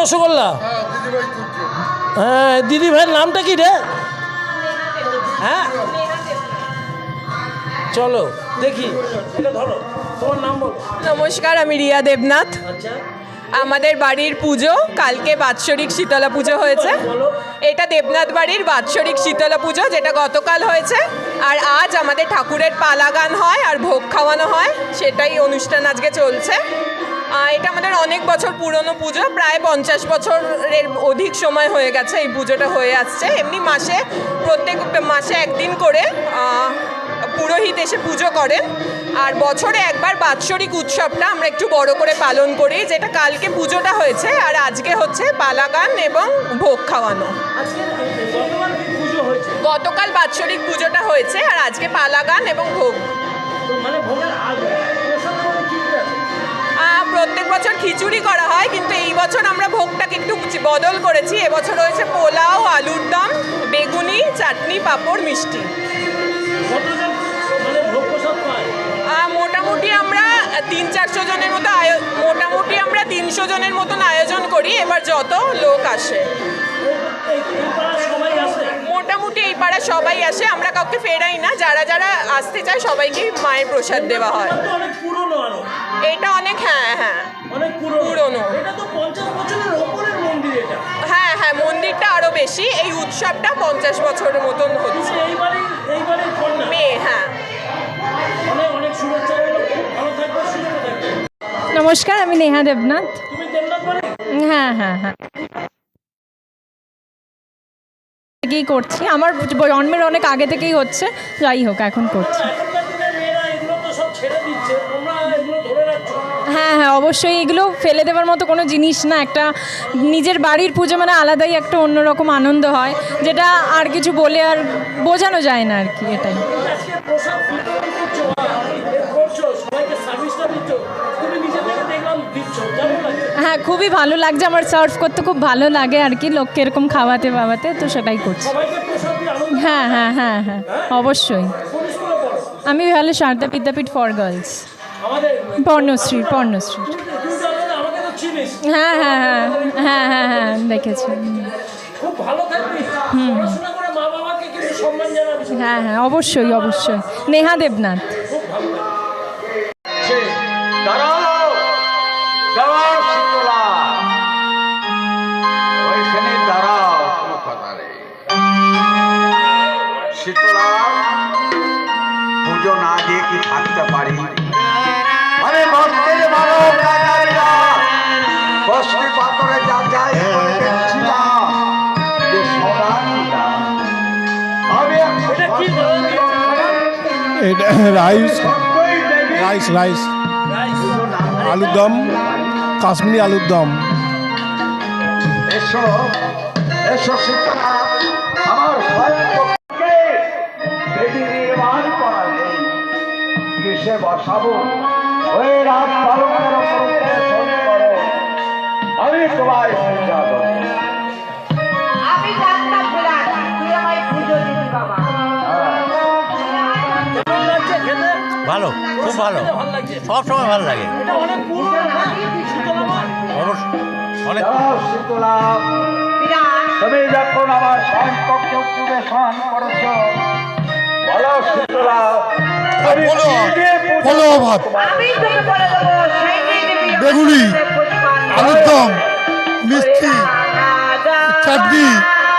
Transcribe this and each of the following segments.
রসগোল্লা? হ্যাঁ দিদি ভাইয়ের নামটা কি রে? হ্যাঁ? চলো দেখি এটা ধরো তোমার নাম বলো। নমস্কার আমি রিয়া দেবনাথ। আচ্ছা। আমাদের বাড়ির পুজো কালকে বাৎসরিক শীতলা পুজো হয়েছে। এটা দেবনাথ বাড়ির বাৎসরিক শীতলা পুজো যেটা গতকাল হয়েছে। আর আজ আমাদের ঠাকুরের পালা গান হয় আর ভোগ খাওয়ানো হয় সেটাই অনুষ্ঠান আজকে চলছে। এটা আমাদের অনেক বছর পুরনো পুজো প্রায় পঞ্চাশ বছরের অধিক সময় হয়ে গেছে এই পুজোটা হয়ে আসছে। এমনি মাসে প্রত্যেক মাসে একদিন করে পুরোহিত এসে পুজো করেন। আর বছরে একবার বাৎসরিক উৎসবটা আমরা একটু বড় করে পালন করি যেটা কালকে পুজোটা হয়েছে আর আজকে হচ্ছে পালাগান এবং ভোগ খাওয়ানো। গতকাল বাৎসরিক পুজোটা হয়েছে আর আজকে পালাগান এবং ভোগ। মানে বছর খিচুড়ি করা হয়, কিন্তু এই বছর আমরা ভোগটাকে একটু বদল করেছি। এবছর রয়েছে পোলাও, আলুর দম, বেগুনি, চাটনি, পাঁপড়, মিষ্টি। মোটামুটি আমরা তিন চারশো জনের মতো আয়ো মোটামুটি আমরা তিনশো জনের মতন আয়োজন করি। এবার যত লোক আসে। মোটামুটি এই পাড়া সবাই আসে আমরা কাউকে ফেরাই না। যারা যারা আসতে চায় সবাইকে মায়ের প্রসাদ দেওয়া হয়। এটা অনেক আরও। হ্যাঁ হ্যাঁ। অনেক পুরনো। পুরনো। এটা তো পঞ্চাশ বছরের ওপরের মন্দির এটা। হ্যাঁ হ্যাঁ মন্দিরটা আরও বেশি। এই উৎসবটা পঞ্চাশ বছরের মতন হচ্ছে। মেয়ে হ্যাঁ। নমস্কার আমি নেহা দেবনাথ। বাড়ি হ্যাঁ হ্যাঁ হ্যাঁ। থেকেই করছি। আমার জন্মের অনেক আগে থেকেই হচ্ছে, যাই হোক, এখন করছি। হ্যাঁ হ্যাঁ অবশ্যই এগুলো ফেলে দেওয়ার মতো কোনো জিনিস না। একটা নিজের বাড়ির পুজো মানে আলাদাই একটা অন্যরকম আনন্দ হয়, যেটা আর কিছু বলে আর বোঝানো যায় না আর কি, এটাই। হ্যাঁ খুবই ভালো লাগছে আমার সার্ভ করতে, খুব ভালো লাগে আর কি লোককে এরকম খাওয়াতে বাওয়াতে, তো সেটাই করছি। হ্যাঁ হ্যাঁ হ্যাঁ হ্যাঁ অবশ্যই। আমি ভালো সারদা বিদ্যাপীঠ ফর গার্লস পর্ণশ্রী পর্ণশ্রী। হ্যাঁ হ্যাঁ হ্যাঁ হ্যাঁ হ্যাঁ হ্যাঁ দেখেছি। হুম। হ্যাঁ হ্যাঁ অবশ্যই অবশ্যই। নেহা দেবনাথ। পুজো না দিয়ে কি থাকতে পারি? আরে পাথরে যা রাইস। Rice rice. রাইস। আলুর দম কাশ্মীরি আলুর দম এসো এসো সীতা কিসে বসাবো ওই রাত পালকের ওপরে শোন করো আমি তোমায় শেখাবো আমি জানতাম বিরাট তুই আমায় পুজো দিবি বাবা। কেমন লাগছে খেতে ভালো খুব ভালো। সব সময় ভালো লাগে। তুমি যখন আমার করেছ ভাত। বেগুনি, আলুর দম মিষ্টি চাটনি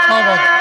সব আছে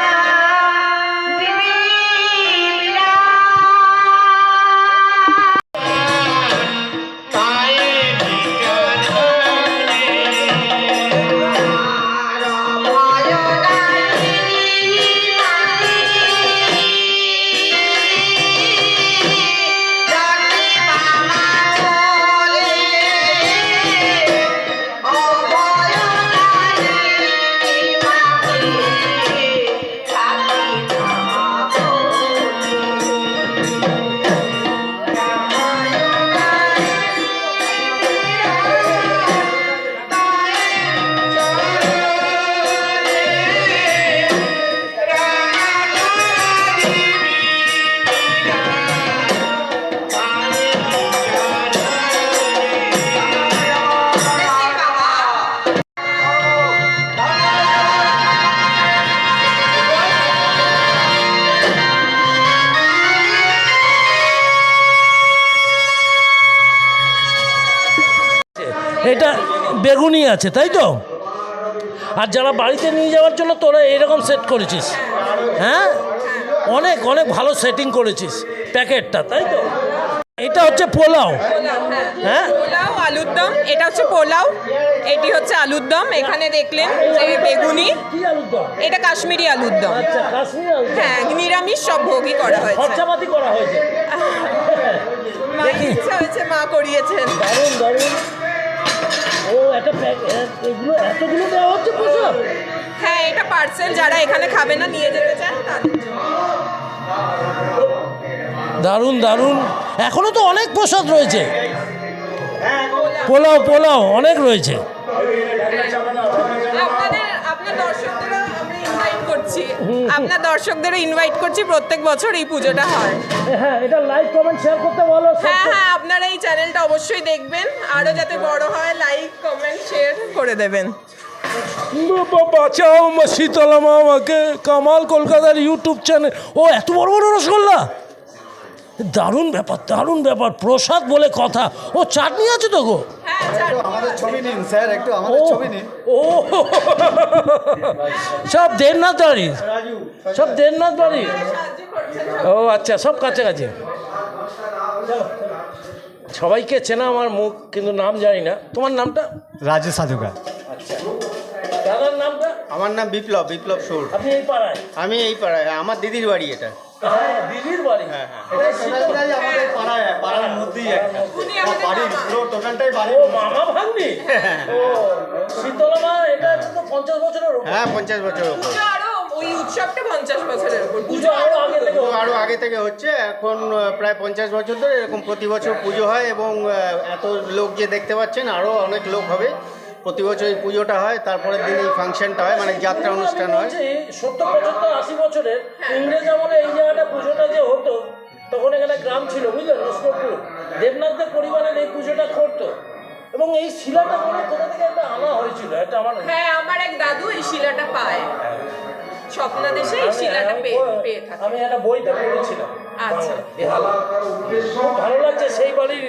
বেগুনি আছে তাই তো? আর যারা বাড়িতে নিয়ে যাওয়ার জন্য তোরা এরকম সেট করেছিস হ্যাঁ? অনেক অনেক ভালো সেটিং করেছিস প্যাকেটটা তাই তো? এটা হচ্ছে পোলাও হ্যাঁ? পোলাও আলুর দম এটা হচ্ছে পোলাও এটি হচ্ছে আলুর দম এখানে দেখলেন যে বেগুনি এটা কাশ্মীরি আলুর দম। আচ্ছা হ্যাঁ নিরামিষ সব ভোগই করা হয়েছে। খরচাপাতি করা হয়েছে। মায়ের ইচ্ছা হয়েছে মা করিয়েছেন। দারুণ দারুণ। ও একটা এগুলো এতগুলো দেওয়া হচ্ছে প্রসাদ? হ্যাঁ এটা পার্সেল যারা এখানে খাবে না নিয়ে যেতে চান। দারুণ দারুণ। এখনও তো অনেক প্রসাদ রয়েছে। পোলাও পোলাও অনেক রয়েছে। আপনাদের আপনার ইনভাইট করছি। আপনার দর্শকদেরও ইনভাইট করছি প্রত্যেক বছর এই পুজোটা হয়। হ্যাঁ এটা লাইক কমেন্ট শেয়ার করতে বলো হ্যাঁ হ্যাঁ আপনারা এই চ্যানেলটা অবশ্যই দেখবেন। আরও যাতে বড় হয় লাইক কমেন্ট শেয়ার করে দেবেন। বাঁচাও মা শীতলা মা আমাকে কামাল কলকাতার ইউটিউব চ্যানেল ও এত বড় বড় রসগোল্লা? দারুণ ব্যাপার দারুণ ব্যাপার প্রসাদ বলে কথা। ও চাটনি আছে তো গো? আমাদের ছবি নিন স্যার একটু আমাদের ছবি নিন। ও। সব দেড়নাথ বাড়ি। সব দেড়নাথ বাড়ি। ও আচ্ছা সব কাছাকাছি। সবাইকে চেনা আমার মুখ কিন্তু নাম জানি না। তোমার নামটা? রাজু সাধুকা দাদার নামটা? আমার নাম বিপ্লব বিপ্লব সুর। আপনি এই পাড়ায়? আমি এই পাড়ায় আমার দিদির বাড়ি এটা। দিদির বাড়ি। হ্যাঁ, হ্যাঁ। এটা শীতল- আমাদের পাড়ায় পাড়ার মধ্যেই একটা। উনি আমাদের বাড়ির মামা। পুরো টোটালটাই বাড়ি ও মামা ভাগ্নি? ও শীতলা মা এটা তো পঞ্চাশ বছরের হ্যাঁ পঞ্চাশ বছর পুজো আরও ওই উৎসবটা পঞ্চাশ বছরের উপর। পুজো আরও আগে থেকে তো আগে থেকে হচ্ছে। এখন প্রায় পঞ্চাশ বছর ধরে এরকম প্রতি বছর পুজো হয় এবং এত লোক যে দেখতে পাচ্ছেন আরও অনেক লোক হবে। প্রতি বছর এই পুজোটা হয় তারপরের দিন এই ফাংশনটা হয় মানে যাত্রা অনুষ্ঠান হয়। সত্তর পঁচাত্তর আশি বছরের ইংরেজ আমলে এই জায়গাটা পুজোটা যে হতো তখন এখানে গ্রাম ছিল বুঝলেন নস্করপুর দেবনাথদের পরিবারের এই পুজোটা করতো। এবং এই শিলাটা মনে হয় কোথা থেকে একটা আনা হয়েছিল এটা আমার হ্যাঁ আমার এক দাদু এই শিলাটা পায়। স্বপ্নাদেশে এই শিলাটা আমি- পেয়ে পেয়ে থাকে। আমি একটা বইটা পড়েছিলাম আচ্ছা। ভালো লাগছে সেই বাড়ির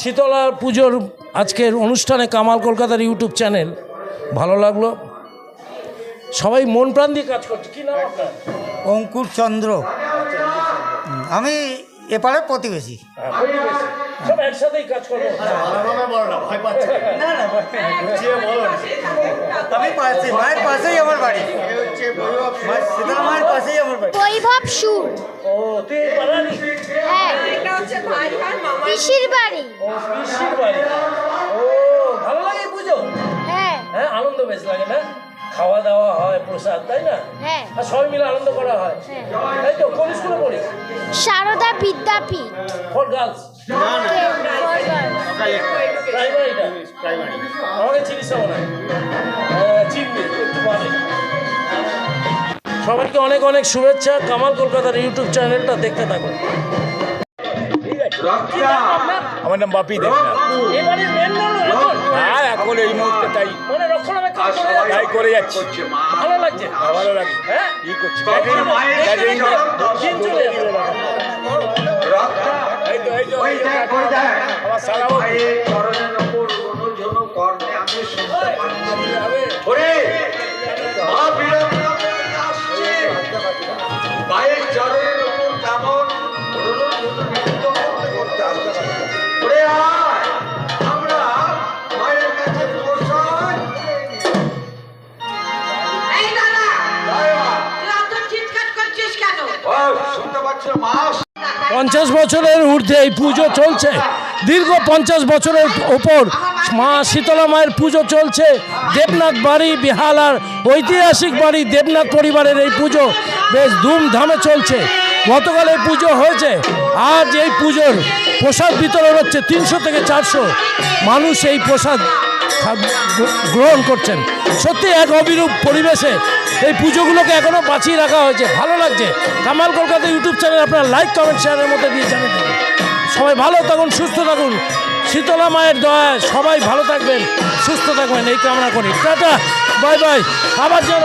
শীতলা পুজোর আজকের অনুষ্ঠানে কামাল কলকাতার ইউটিউব চ্যানেল ভালো লাগল? সবাই মন প্রাণ দিয়ে কাজ করছে। কি নাম আপনার? অঙ্কুর চন্দ্র। আমি এপারে প্রতিবেশী। হ্যাঁ, সব একসাথেই কাজ। আমি পাশে পাশেই আমার বাড়ি। শীতলা মায়ের পাশেই আমার বাড়ি। বৈভব সুর। ও তুই এই পাড়ারই? হ্যাঁ এটা হচ্ছে ভাই আর মামা পিসির বাড়ি। ও পিসির বাড়ি। ও ভালো লাগে পুজো? হ্যাঁ। হ্যাঁ আনন্দ বেশ লাগে না? খাওয়া দাওয়া হয় প্রসাদ তাই না? হ্যাঁ। আর সবাই মিলে আনন্দ করা হয়। হ্যাঁ। তাই তো কোন স্কুলে পড়িস সারদা বিদ্যাপীঠ। ফর গার্লস প্রাইমারিটা প্রাইমারি আমাকে চিনিস না হয়? চিনবি একটু সবাইকে অনেক অনেক শুভেচ্ছা। কামাল কলকাতার ইউটিউব চ্যানেলটা দেখতে থাকুন। আমার নাম বাপি দেবনাথ এবারে এখন এই মুহূর্তে তাই। মানে। তাই করে যাচ্ছি। ভালো লাগছে ভালো লাগছে। হ্যাঁ? কি করছি? ক্যাটারিং ক্যাটারিং পঞ্চাশ বছরের ঊর্ধ্বে এই পুজো চলছে। দীর্ঘ পঞ্চাশ বছরের ওপর মা শীতলা মায়ের পুজো চলছে। দেবনাথ বাড়ি বিহালার ঐতিহাসিক বাড়ি, দেবনাথ পরিবারের এই পুজো বেশ ধুমধামে চলছে। গতকাল এই পুজো হয়েছে। আজ এই পুজোর প্রসাদ বিতরণ হচ্ছে তিনশো থেকে চারশো মানুষ এই প্রসাদ গ্রহণ করছেন। সত্যি এক অবিরূপ পরিবেশে এই পুজোগুলোকে এখনও বাঁচিয়ে রাখা হয়েছে। ভালো লাগছে। কামাল কলকাতা ইউটিউব চ্যানেল আপনার লাইক, কমেন্ট, শেয়ারের মধ্যে দিয়ে জানিয়ে দেবেন সবাই ভালো থাকুন, সুস্থ থাকুন। শীতলা মায়ের দয়ায় সবাই ভালো থাকবেন, সুস্থ থাকবেন। এই কামনা করি। Tata, bye bye. আবার যেন।